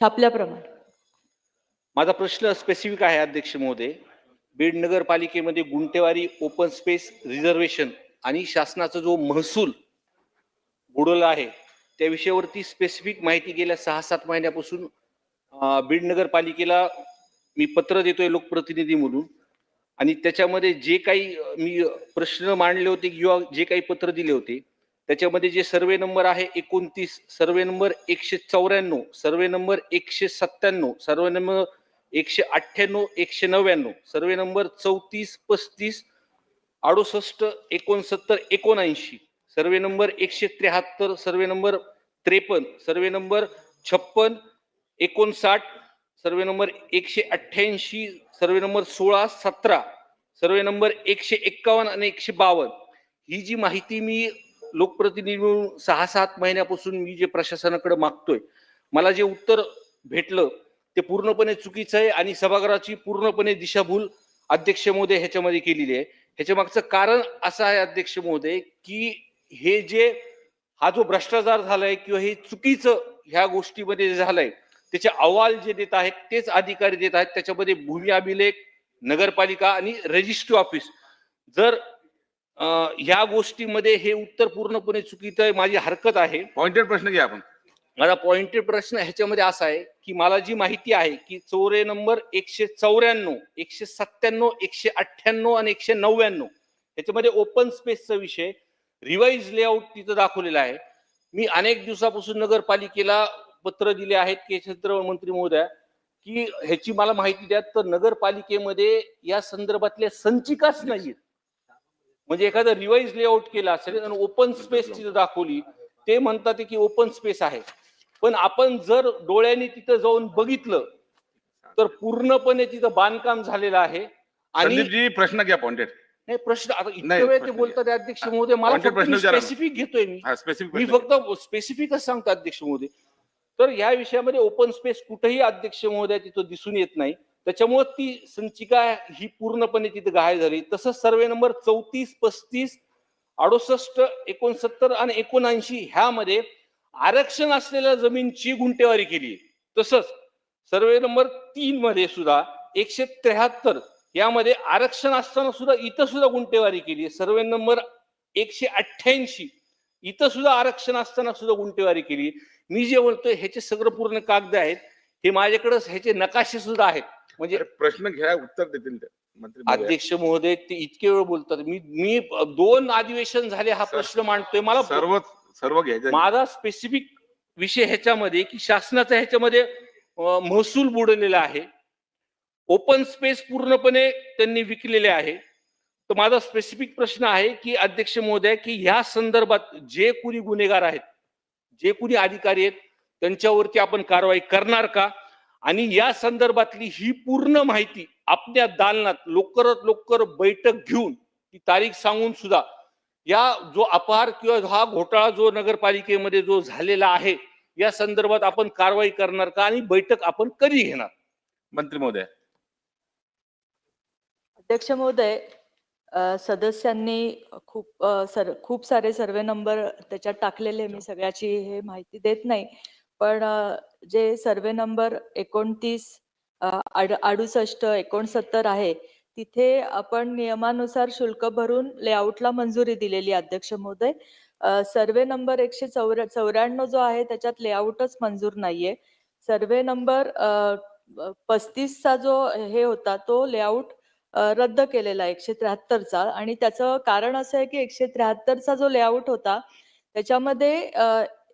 छापल्याप्रमाणे. माझा प्रश्न स्पेसिफिक आहे अध्यक्ष महोदय. बीड नगरपालिकेमध्ये गुंटेवारी ओपन स्पेस रिझर्वेशन आणि शासनाचा जो महसूल बुडवला आहे त्या विषयावरती स्पेसिफिक माहिती गेल्या सहा सात महिन्यापासून बीड नगरपालिकेला मी पत्र देतोय लोकप्रतिनिधी म्हणून. आणि त्याच्यामध्ये जे काही मी प्रश्न मांडले होते किंवा जे काही पत्र दिले होते त्याच्यामध्ये जे सर्वे नंबर आहे एकोणतीस सर्वे नंबर एकशे चौऱ्याण्णव सर्वे नंबर एकशे सत्त्याण्णव सर्वे नंबर एकशे अठ्ठ्याण्णव एकशे नव्याण्णव सर्वे नंबर चौतीस पस्तीस अडुसष्ट एकोणसत्तर एकोणऐंशी सर्वे नंबर एकशे त्र्याहत्तर सर्वे नंबर त्रेपन्न सर्वे नंबर छप्पन एकोणसाठ सर्वे नंबर एकशे अठ्ठ्याऐंशी सर्वे नंबर सोळा सतरा सर्वे नंबर एकशे एक्कावन्न आणि एकशे बावन्न ही जी माहिती मी लोकप्रतिनिधी म्हणून सहा सात महिन्यापासून मी जे प्रशासनाकडे मागतोय मला जे उत्तर भेटलं ते पूर्णपणे चुकीचं आहे आणि सभागृहाची पूर्णपणे दिशाभूल अध्यक्ष महोदय ह्याच्यामध्ये केलेली आहे. ह्याच्या मागचं कारण असं आहे अध्यक्ष महोदय की हे जे हा जो भ्रष्टाचार झालाय किंवा हे चुकीचं ह्या गोष्टीमध्ये जे झालंय त्याचे अहवाल जे देत आहेत तेच अधिकारी देत आहेत त्याच्यामध्ये भूमी अभिलेख नगरपालिका आणि रजिस्ट्री ऑफिस. जर ह्या गोष्टीमध्ये हे उत्तर पूर्णपणे चुकीचं आहे माझी हरकत आहे. पॉइंटेड प्रश्न घ्या आपण. माझा पॉइंटेड प्रश्न ह्याच्यामध्ये असा आहे की मला जी माहिती आहे की चौरे नंबर एकशे चौऱ्याण्णव एकशे सत्त्याण्णव एकशे अठ्ठ्याण्णव आणि एकशे नव्याण्णव ह्याच्यामध्ये ओपन स्पेसचा विषय रिवाइज लेआउट तिथं दाखवलेला आहे. मी अनेक दिवसापासून नगरपालिकेला पत्र दिले आहेत केंद्र मंत्री महोदया की ह्याची मला माहिती द्या तर नगरपालिकेमध्ये या संदर्भातल्या संचिकाच नाहीयेत. म्हणजे एखादं रिवाइज लेआउट केलं असेल आणि ओपन स्पेस तिथं दाखवली ते म्हणतात की ओपन स्पेस आहे. पण आपण जर डोळ्यांनी तिथं जाऊन बघितलं तर पूर्णपणे तिथं बांधकाम झालेलं आहे. आणि प्रश्न घ्या पॉइंटेड नाही प्रश्न आता इतक्या वेळ ते बोलतात अध्यक्ष महोदय मला. स्पेसिफिक घेतोय मी. स्पेसिफिक मी फक्त स्पेसिफिकच सांगतो अध्यक्ष महोदय. तर या विषयामध्ये ओपन स्पेस कुठेही अध्यक्ष महोदय तिथं दिसून येत नाही. त्याच्यामुळं ती संचिका ही पूर्णपणे तिथे गाय झाली. तसंच सर्वे नंबर चौतीस पस्तीस अडुसष्ट एकोणसत्तर आणि एकोणऐंशी ह्यामध्ये आरक्षण असलेल्या जमीनची गुंटेवारी केली. तसंच सर्वे नंबर तीन मध्ये सुद्धा एकशे त्र्याहत्तर यामध्ये आरक्षण असताना सुद्धा इथं सुद्धा गुंटेवारी केली. सर्वे नंबर एकशे अठ्ठ्याऐंशी इथं सुद्धा आरक्षण असताना सुद्धा गुंटेवारी केली. मी जे बोलतोय ह्याचे सगळं पूर्ण कागद आहेत. हे माझ्याकडे ह्याचे नकाशे सुद्धा आहेत. म्हणजे प्रश्न घ्या उत्तर देतील ते. मंत्री. अध्यक्ष महोदय ते इतके वेळ बोलतात. मी मी दोन अधिवेशन झाले हा प्रश्न मांडतोय. मला सर्व सर्व घ्यायचं माझा स्पेसिफिक विषय ह्याच्यामध्ये की शासनाचा ह्याच्यामध्ये महसूल बुडलेला आहे. ओपन स्पेस पूर्णपणे त्यांनी विकलेले आहे. तर माझा स्पेसिफिक प्रश्न आहे की अध्यक्ष महोदय की ह्या संदर्भात जे कुणी गुन्हेगार आहेत जे कुणी अधिकारी आहेत त्यांच्यावरती आपण कारवाई करणार का? आणि या संदर्भातली ही पूर्ण माहिती आपल्या दालनात लवकरात लवकर बैठक घेऊन ती तारीख सांगून सुद्धा या जो अपहार किंवा हा घोटाळा जो नगरपालिकेमध्ये जो झालेला आहे या संदर्भात आपण कारवाई करणार का आणि बैठक आपण कधी घेणार? मंत्री महोदय. अध्यक्ष महोदय सदस्यांनी खूप सर खूप सारे सर्वे नंबर त्याच्यात टाकलेले मी सगळ्याची हे माहिती देत नाही. पण जे सर्वे नंबर एकोणतीस अडुसष्ट एकोणसत्तर आहे तिथे आपण नियमानुसार शुल्क भरून लेआउटला मंजुरी दिलेली अध्यक्ष महोदय. सर्वे नंबर एकशे चौऱ्या चौऱ्याण्णव जो आहे त्याच्यात लेआउटच मंजूर नाहीये. सर्वे नंबर पस्तीसचा जो हे होता तो लेआउट रद्द केलेला एकशे त्र्याहत्तरचा. आणि त्याचं कारण असं आहे की एकशे त्र्याहत्तरचा जो लेआउट होता त्याच्यामध्ये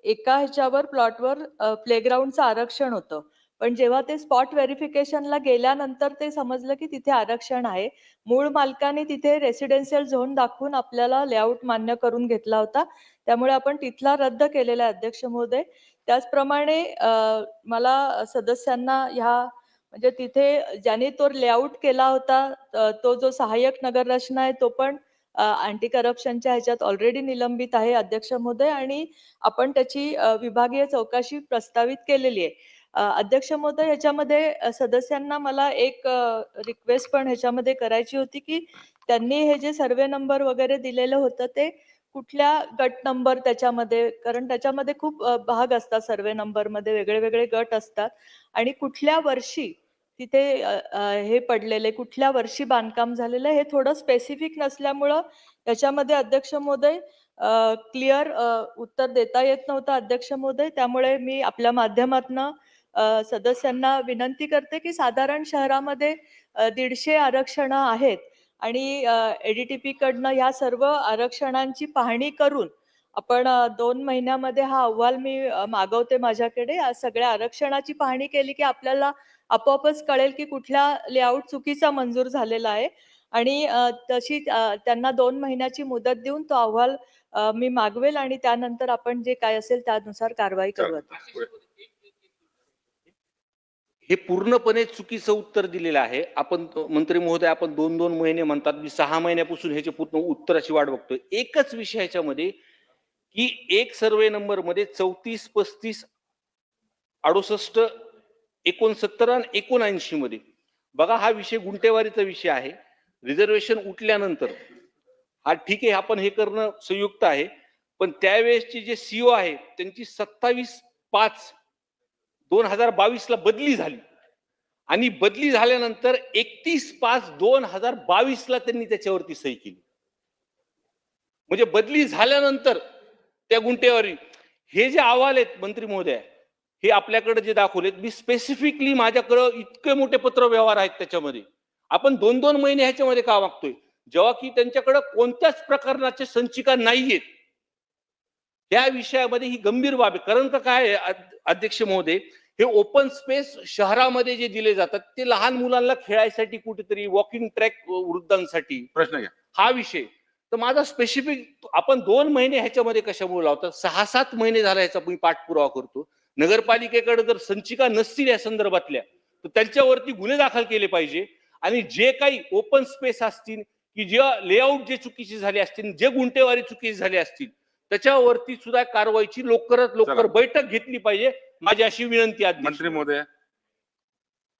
एका ह्याच्यावर प्लॉटवर प्लेग्राऊंडचं आरक्षण होतं. पण जेव्हा ते स्पॉट व्हेरिफिकेशनला गेल्यानंतर ते समजलं की तिथे आरक्षण आहे. मूळ मालकाने तिथे रेसिडेन्शियल झोन दाखवून आपल्याला लेआउट मान्य करून घेतला होता. त्यामुळे आपण तिथला रद्द केलेला आहे अध्यक्ष महोदय. त्याचप्रमाणे मला सदस्यांना ह्या म्हणजे तिथे ज्याने तो लेआउट केला होता तो जो सहाय्यक नगर रचना आहे तो पण अँटी करप्शनच्या ह्याच्यात ऑलरेडी निलंबित आहे अध्यक्ष महोदय आणि आपण त्याची विभागीय चौकशी प्रस्तावित केलेली आहे. अध्यक्ष महोदय ह्याच्यामध्ये सदस्यांना मला एक रिक्वेस्ट पण ह्याच्यामध्ये करायची होती की त्यांनी हे जे सर्वे नंबर वगैरे दिलेलं होतं ते कुठल्या गट नंबर त्याच्यामध्ये कारण त्याच्यामध्ये खूप भाग असतात सर्वे नंबरमध्ये वेगळे वेगळे गट असतात. आणि कुठल्या वर्षी तिथे हे पडलेले कुठल्या वर्षी बांधकाम झालेलं आहे, हे थोडं स्पेसिफिक नसल्यामुळं याच्यामध्ये अध्यक्ष महोदय क्लिअर उत्तर देता येत नव्हतं अध्यक्ष महोदय. त्यामुळे मी आपल्या माध्यमातनं सदस्यांना विनंती करते की साधारण शहरामध्ये दीडशे आरक्षणं आहेत आणि एडीटीपी कडनं ह्या सर्व आरक्षणांची पाहणी करून आपण दोन महिन्यामध्ये हा अहवाल मी मागवते माझ्याकडे. सगळ्या आरक्षणाची पाहणी केली की आपल्याला आपोआपच कळेल की कुठला लेआउट चुकीचा मंजूर झालेला आहे. आणि तशी त्यांना दोन महिन्याची मुदत देऊन तो अहवाल मी मागवेल आणि त्यानंतर आपण जे काय असेल त्यानुसार कारवाई करू. हे पूर्णपणे चुकीचं उत्तर दिलेलं आहे. आपण मंत्री महोदय आपण दोन दोन महिने म्हणतात मी सहा महिन्यापासून ह्याचे पूर्ण उत्तराची वाट बघतोय. एकच विषय ह्याच्यामध्ये की एक सर्वे नंबरमध्ये चौतीस पस्तीस अडुसष्ट एकोणसत्तर आणि एकोणऐंशी मध्ये. बघा हा विषय गुंटेवारीचा विषय आहे. रिझर्वेशन उठल्यानंतर. हा ठीक आहे आपण हे करणं संयुक्त आहे. पण त्यावेळेसचे जे सीओ आहे त्यांची सत्तावीस पाच दोन हजार बावीस ला बदली झाली. आणि बदली झाल्यानंतर एकतीस पाच दोन हजार बावीस ला त्यांनी त्याच्यावरती सही केली. म्हणजे बदली झाल्यानंतर त्या गुंटेवारी हे जे अहवाल आहेत मंत्री महोदय हे आपल्याकडे जे दाखवलेत मी स्पेसिफिकली माझ्याकडं इतके मोठे पत्र व्यवहार आहेत त्याच्यामध्ये. आपण दोन दोन महिने ह्याच्यामध्ये का मागतोय जेव्हा की त्यांच्याकडे कोणत्याच प्रकरणाचे संचिका नाहीयेत. त्या विषयामध्ये ही गंभीर बाब आहे. कारण का काय अध्यक्ष महोदय? हे ओपन स्पेस शहरामध्ये जे दिले जातात ते लहान मुलांना खेळायसाठी कुठेतरी वॉकिंग ट्रॅक वृद्धांसाठी. प्रश्न घ्या. हा विषय. तर माझा स्पेसिफिक आपण दोन महिने ह्याच्यामध्ये कशामुळे लावतात? सहा सात महिने झाला ह्याचा मी पाठपुरावा करतो. नगरपालिकेकडे जर संचिका नसतील या संदर्भातल्या तर त्यांच्यावरती गुन्हे दाखल केले पाहिजे. आणि जे काही ओपन स्पेस असतील की जे लेआउट जे चुकीचे झाले असतील जे गुंटेवारी चुकीचे झाले असतील त्याच्यावरती सुद्धा कारवाईची लवकरात लवकर. बैठक घेतली पाहिजे. माझी अशी विनंती आहे मंत्री महोदय.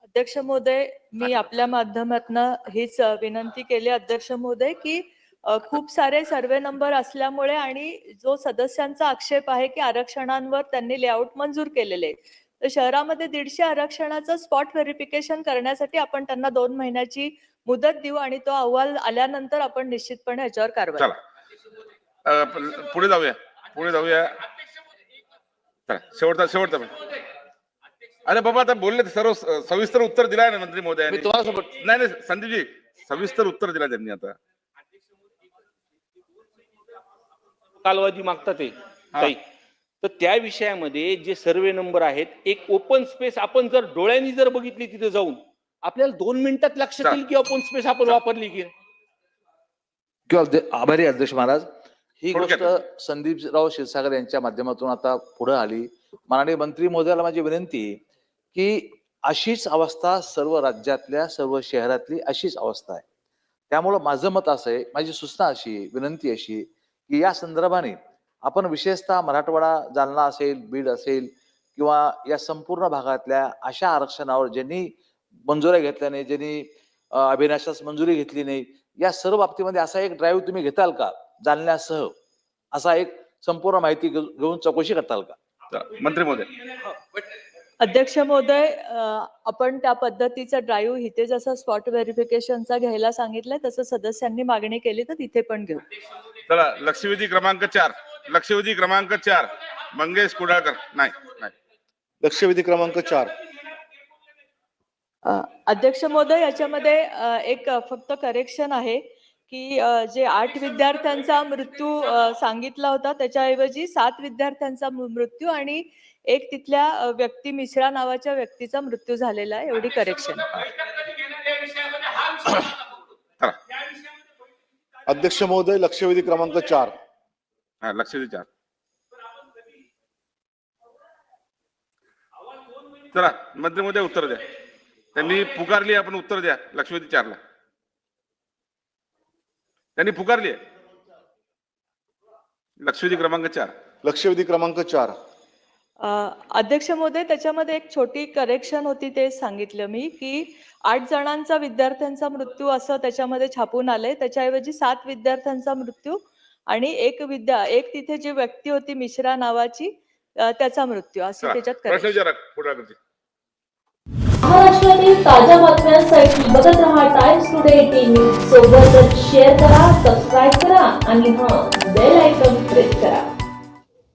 अध्यक्ष महोदय मी आपल्या माध्यमातनं हीच विनंती केली अध्यक्ष महोदय की खूप सारे सर्वे नंबर असल्यामुळे आणि जो सदस्यांचा आक्षेप आहे की आरक्षणांवर त्यांनी लेआउट मंजूर केलेले. तर शहरामध्ये दीडशे आरक्षणाचं स्पॉट व्हेरिफिकेशन करण्यासाठी आपण त्यांना दोन महिन्याची मुदत देऊ आणि तो अहवाल आल्यानंतर आपण निश्चितपणे याच्यावर कारवाई पुढे जाऊया. पुढे जाऊया. चला. शेवटचा शेवटचा. अरे बाबा आता बोलले ते सर्व सविस्तर उत्तर दिलाय ना मंत्री महोदय मी तुम्हाला सांगतो, नाही नाही संदीपजी सविस्तर उत्तर दिला त्यांनी आता. कालावधी मागतात ते काही तर त्या विषयामध्ये जे सर्वे नंबर आहेत एक ओपन स्पेस आपण जर डोळ्यांनी जर बघितली तिथे जाऊन आपल्याला दोन मिनिटात लक्षात येईल की ओपन स्पेस आपण वापरली की. किंवा आभारी आदेश महाराज. ही. गोष्ट संदीपराव क्षीरसागर यांच्या माध्यमातून आता पुढे आली. माननीय मंत्री महोदयाला माझी विनंती आहे की अशीच अवस्था सर्व राज्यातल्या सर्व शहरातली अशीच अवस्था आहे. त्यामुळं माझं मत असं आहे माझी सूचना अशी आहे, विनंती अशी की या संदर्भाने आपण विशेषतः मराठवाडा जालना असेल बीड असेल किंवा या संपूर्ण भागातल्या अशा आरक्षणावर ज्यांनी मंजुऱ्या घेतल्या नाही ज्यांनी अभिनाशास मंजुरी घेतली नाही या सर्व बाबतीमध्ये असा एक ड्राईव्ह तुम्ही घेताल का? जाणण्यासह असा एक संपूर्ण माहिती घेऊ- घेऊन चौकशी करताल का? मंत्री महोदय. अध्यक्ष महोदय आपण त्या पद्धतीचा ड्राईव्ह इथे जसं स्पॉट व्हेरिफिकेशनचा घ्यायला सांगितलंय तसं सदस्यांनी मागणी केली तर तिथे पण घेऊ. चला लक्षवेधी क्रमांक चार. लक्षवेधी क्रमांक चार. मंगेश कुडाळकर. नाही नाही. लक्षवेधी क्रमांक चार. अ, अध्यक्ष महोदय याच्यामध्ये अ, एक अ, फक्त करेक्शन आहे की अ, जे आठ विद्यार्थ्यांचा मृत्यू अ, सांगितला होता त्याच्याऐवजी सात विद्यार्थ्यांचा मृ- मृत्यू आणि एक तिथल्या व्यक्ती मिश्रा नावाच्या व्यक्तीचा मृत्यू झालेला आहे एवढी करेक्शन चला अध्यक्ष महोदय लक्षवेधी क्रमांक चार. हा लक्षवेधी चार. चला मंत्री महोदय उत्तर द्या. त्यांनी पुकारली आपण उत्तर द्या लक्षवेधी चारला. त्यांनी पुकारली लक्षवेधी क्रमांक चार. लक्षवेधी क्रमांक चार. अध्यक्ष महोदय त्याच्यामध्ये एक छोटी करेक्शन होती ते सांगितलं मी की आठ जणांचा विद्यार्थ्यांचा मृत्यू असं त्याच्यामध्ये छापून आलंय. त्याच्याऐवजी सात विद्यार्थ्यांचा मृत्यू आणि एक विद्या एक तिथे जी व्यक्ती होती मिश्रा नावाची त्याचा मृत्यू असे त्याच्यात महाराष्ट्रातील ताज्या बातम्यांसाठी बघत रहा टाइम्स टुडे टीव्ही सोबतच शेअर करा सबस्क्राईब करा आणि हां बेल आयकॉन प्रेस करा.